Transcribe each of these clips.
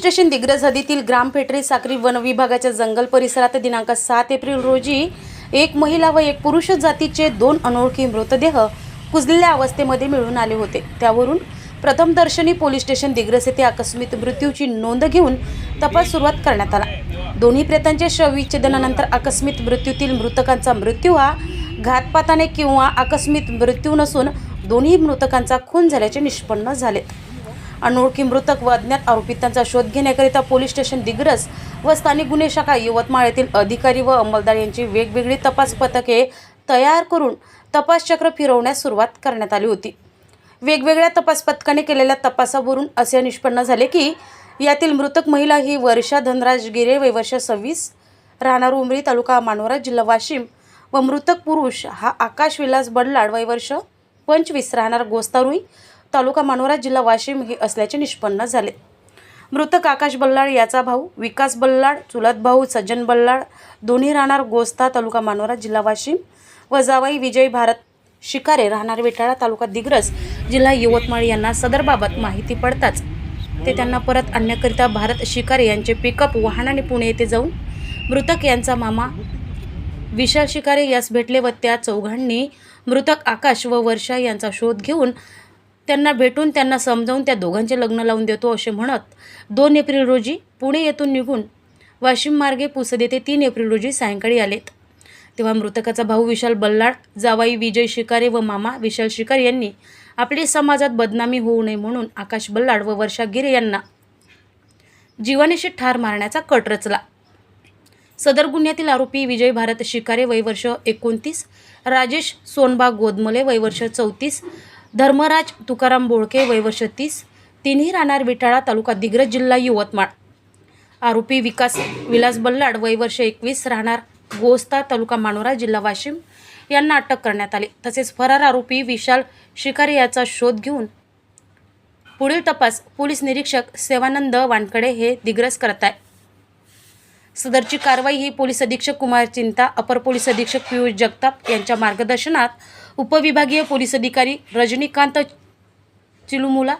Station Digras ग्राम ग्रामपेटरी साक्री वन विभागाच्या जंगल परिसरात दिनांक सात एप्रिल रोजी एक महिला व एक पुरुष जातीचे दोन अनोळखी मृतदेह कुजलेल्या अवस्थेमध्ये मिळून आले होते. त्यावरून प्रथमदर्शनी पोलीस स्टेशन दिग्रस येथे आकस्मिक मृत्यूची नोंद घेऊन तपास सुरुवात करण्यात आला. दोन्ही प्रेतांच्या शवविच्छेदनानंतर आकस्मिक मृत्यूतील मृतकांचा मृत्यू हा घातपाताने किंवा आकस्मिक मृत्यू नसून दोन्ही मृतकांचा खून झाल्याचे निष्पन्न झाले. अनोळखी मृतक व अज्ञात आरोपितांचा शोध घेण्याकरिता पोलीस स्टेशन दिग्रस व स्थानिक गुन्हे शाखा यवतमाळ येथील अधिकारी व अंमलदार यांची वेगवेगळी तपास पथके तयार करून तपास चक्र फिरवण्यास सुरुवात करण्यात आली होती. वेगवेगळ्या तपास पथकाने केलेल्या तपासावरून असे निष्पन्न झाले की यातील मृतक महिला ही वर्षा धनराज गिरे वय वर्ष सव्वीस राहणार उमरी तालुका मानोरा जिल्हा वाशिम व मृतक पुरुष हा आकाश विलास बडलाड वय वर्ष पंचवीस राहणार गोस्तारुई तालुका मानोरा जिल्हा वाशिम हे असल्याचे निष्पन्न झाले. मृतक आकाश बल्लाळ याचा भाऊ विकास बल्लाळ चुलत भाऊ सज्जन बल्लाळ दोन्ही राहणार गोस्ता तालुका मानोरा जिल्हा वाशिम व जावाई विजय भारत शिकारे राहणार विटाळा तालुका दिग्रस जिल्हा यवतमाळ यांना सदरबाबत माहिती पडताच ते त्यांना परत आणण्याकरिता भारत शिकारे यांचे पिकअप वाहनाने पुणे येथे जाऊन मृतक यांचा मामा विशाल शिकारे यास भेटले व त्या चौघांनी मृतक आकाश व वर्षा यांचा शोध घेऊन त्यांना भेटून त्यांना समजावून त्या दोघांचे लग्न लावून देतो असे म्हणत दोन एप्रिल रोजी पुणे येथून निघून वाशिम मार्गे पुसद येथे तीन एप्रिल रोजी सायंकाळी आलेत. तेव्हा मृतकाचा भाऊ विशाल बल्लाळ जावाई विजय शिकारे व मामा विशाल शिकारे यांनी आपली समाजात बदनामी होऊ नये म्हणून आकाश बल्लाळ व वर्षा गिरे यांना जीवानेशी ठार मारण्याचा कट रचला. सदर गुन्ह्यातील आरोपी विजय भारत शिकारे वय वर्ष एकोणतीस राजेश सोनबाग गोदमले वय वर्ष चौतीस धर्मराज तुकाराम बोळके वयवर्ष तीस तिन्ही राहणार विठाळा तालुका दिग्रज जिल्हा यवतमाळ. आरोपी विकास विलास बल्लाड वयवर्ष एकवीस राहणार गोस्ता तालुका मानोरा जिल्हा वाशिम यांना अटक करण्यात आली. तसेच फरार आरोपी विशाल शिकारी याचा शोध घेऊन पुढील तपास पोलीस निरीक्षक सेवानंद वानकडे हे दिग्रस करत आहे सदरची कारवाई ही पोलीस अधीक्षक कुमार चिंता अपर पोलीस अधीक्षक पियुष जगताप यांच्या मार्गदर्शनात उपविभागीय पोलीस अधिकारी रजनीकांत चिलुमुला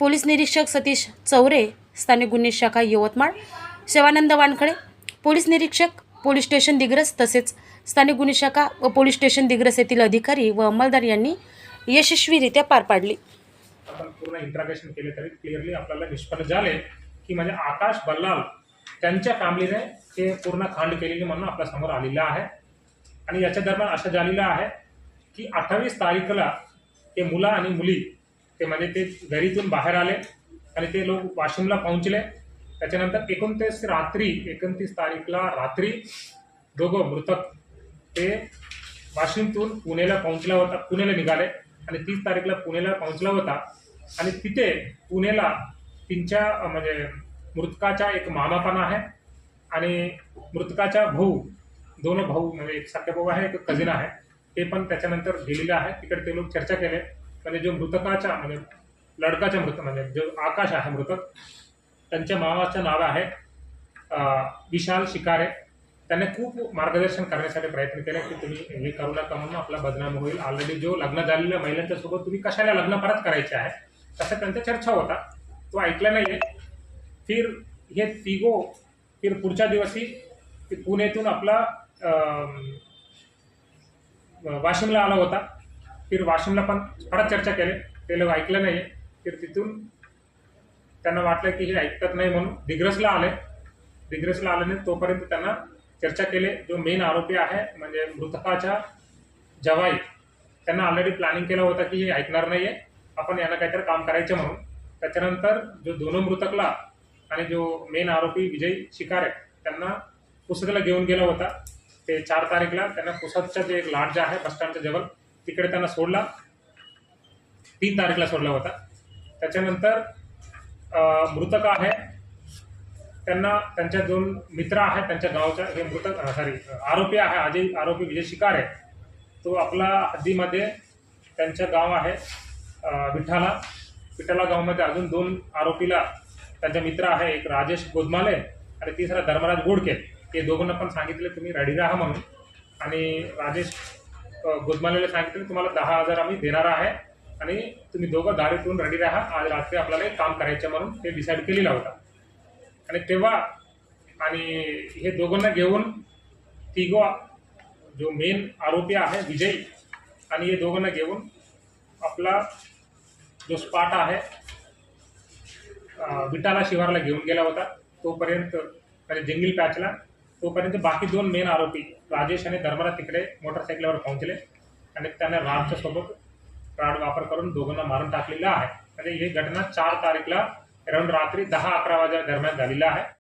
पोलीस निरीक्षक सतीश चौरे स्थानिक गुन्हे शाखा यवतमाळ शिवानंद वानखडे पोलीस निरीक्षक पोलीस स्टेशन दिग्रस तसेच स्थानिक गुन्हे शाखा व पोलीस स्टेशन दिग्रस येथील अधिकारी व अंमलदार यांनी यशस्वीरित्या पार पाडली. आपण पूर्ण इंट्रागेशन केले तरी क्लिअरली आपल्याला निष्पन्न झाले की म्हणजे आकाश बल्लाल त्यांच्या फॅमिलीने ते पूर्ण खांड केलेली म्हणून आपल्यासमोर आलेलं आहे. आणि याच्या दरम्यान असं झालेलं आहे की अठ्ठावीस तारीखला ते मुलं आणि मुली ते म्हणजे ते घरीतून बाहेर आले आणि ते लोक वाशिमला पोहोचले. त्याच्यानंतर एकोणतीस रात्री एकोणतीस तारीखला रात्री दोघं मृतक ते वाशिमतून पुण्याला पोहोचला होता पुण्याला निघाले आणि तीस तारीखला पुण्याला पोहोचला होता. आणि तिथे पुण्याला त्यांच्या म्हणजे मृतकाचा एक मामा पण आहे आणि मृतकाचा भाऊ दोन भाऊ म्हणजे एक सख्या भाऊ आहे एक कझिन आहे. ते पण त्याच्यानंतर दिलेलं आहे. तिकडे ते लोक चर्चा केले. म्हणजे जो मृतकाच्या म्हणजे लडकाच्या मृत म्हणजे जो आकाश आहे मृतक त्यांच्या मामाचं नाव आहे विशाल शिकारे. त्यांनी खूप मार्गदर्शन करण्यासाठी प्रयत्न केले की तुम्ही हे करू नका म्हणून आपला बदनाम होईल. ऑलरेडी जो लग्न झालेल्या महिलांच्या सोबत तुम्ही कशाला लग्न परत करायचे आहे? तसं त्यांचा चर्चा होता. तो ऐकला नाही फिर हे तिघो फिर पुढच्या दिवशी ते आपला वाशिमला आला होता. फिर वाशिमला पण परत चर्चा केली. ते लोक ऐकलं नाही फिर तिथून त्यांना वाटलं की हे ऐकत नाही म्हणून दिग्रसला आले. दिग्रसला आल्याने तोपर्यंत त्यांना चर्चा केले. जो मेन आरोपी आहे म्हणजे मृतकाच्या जवाई त्यांना ऑलरेडी प्लॅनिंग केलं होतं की हे ऐकणार नाही आहे आपण यांना काहीतरी काम करायचं म्हणून. त्याच्यानंतर जो दोनों मृतकला आणि जो मेन आरोपी विजय शिकारे त्यांना पुस्तकाला घेऊन गेला होता. ते चार तारीखला त्यांना पुसदच्या जे एक लॉड्ज आहे बसस्टँडच्या जवळ तिकडे त्यांना सोडला. तीन तारीखला सोडला होता. त्याच्यानंतर मृतक आहे. त्यांना त्यांच्या दोन मित्र आहेत त्यांच्या गावच्या हे मृतक सॉरी आरोपी आहे अजय आरोपी विजय शिकार आहे. तो आपला हद्दीमध्ये त्यांच्या गाव आहे विठाला विठाला गावामध्ये अजून दोन आरोपीला त्यांचा मित्र आहे एक राजेश गोदमाले आणि तिसरा धर्मराज गोडके ते दोघांना पण सांगितले तुम्ही रेडी राहा म्हणून. आणि राजेश अं, गोदमालेला सांगितलं तुम्हाला दहा हजार आम्ही देणार आहे. आणि तुम्ही दोघं दारीतून रेडी राहा. आज रात्री आपल्याला एक काम करायचं म्हणून ते डिसाईड केलेला होता. आणि तेव्हा आणि हे दोघांना घेऊन तिघं जो मेन आरोपी आहे विजय आणि हे दोघांना घेऊन आपला जो स्पॉट आहे विटाला शिवारला घेऊन गेला होता. तोपर्यंत म्हणजे जंगल पॅचला तोपर्यंत बाकी दोन मेन आरोपी राजेश आणि धर्मराज तिकडे मोटरसायकलवर पोहोचले. आणि त्याने रामच्या सोबत प्राड वापर करून दोघांना मारून टाकलेला आहे. म्हणजे ही घटना चार तारीखला रात्री दहा अकरा वाजा दरम्यान झालेला आहे.